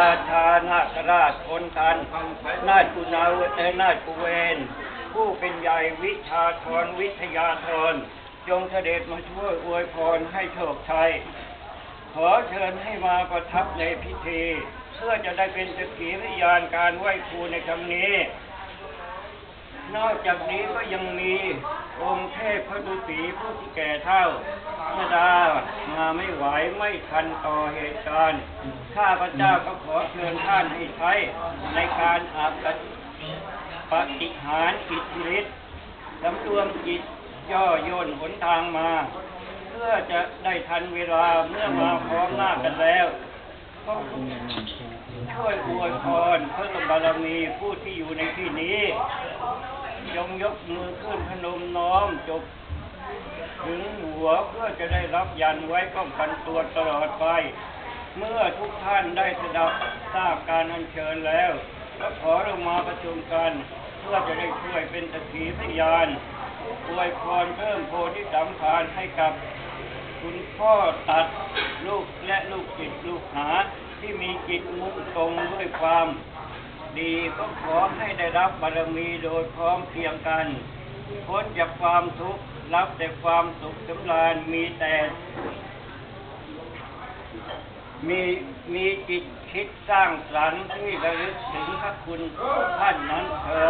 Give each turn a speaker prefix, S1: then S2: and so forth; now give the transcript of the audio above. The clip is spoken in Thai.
S1: ราชานาคราชคนทันนาฏกุณาเวเอนาฏกุเวน ผู้เป็นใหญ่วิชาธรวิทยาธรจงเสด็จมาช่วยอวยพรให้โชคชัย ขอเชิญให้มาประทับในพิธี เพื่อจะได้เป็นสักขีพยานการไหว้ครูในครั้งนี้ นอกจากนี้ก็ยังมีองค์เทพพระดุสีผู้ที่แก่เท่าเมื่อดามาไม่ไหวไม่ทันต่อเหตุการณ์ข้าพระเจ้าก็ขอเชิญท่านให้ใช้ในการอาบปฏิหารอิทธิฤทธิ์สำรวมจิตย่อโยนหนทางมา เพื่อจะได้ทันเวลาเมื่อมาพร้อมหน้ากันแล้วก็ ช่วยอวยพรพระบารมีผู้ที่อยู่ในที่นี้ จงยกมือขึ้นพนมน้อมจบถึงหัวเพื่อจะได้รับยันไว้ป้องกันตัวตลอดไป เมื่อทุกท่านได้สดับทราบการอัญเชิญแล้วก็ขอเรามาประชุมกัน เพื่อจะได้ช่วยเป็นตะขีพยานอวยพรเพิ่มโพธิสัมภารให้กับคุณพ่อตัด ลูกและลูกจิตลูกหาที่มีจิตมุ่งตรงด้วยความดีก็ขอให้ได้รับบารมีโดยพร้อมเพียงกัน พ้นจากความทุกข์รับแต่ความสุขสำราญมีแต่มีมีจิตคิดสร้างสรรค์ที่ระลึกถึงพระคุณท่านนั้นเทิน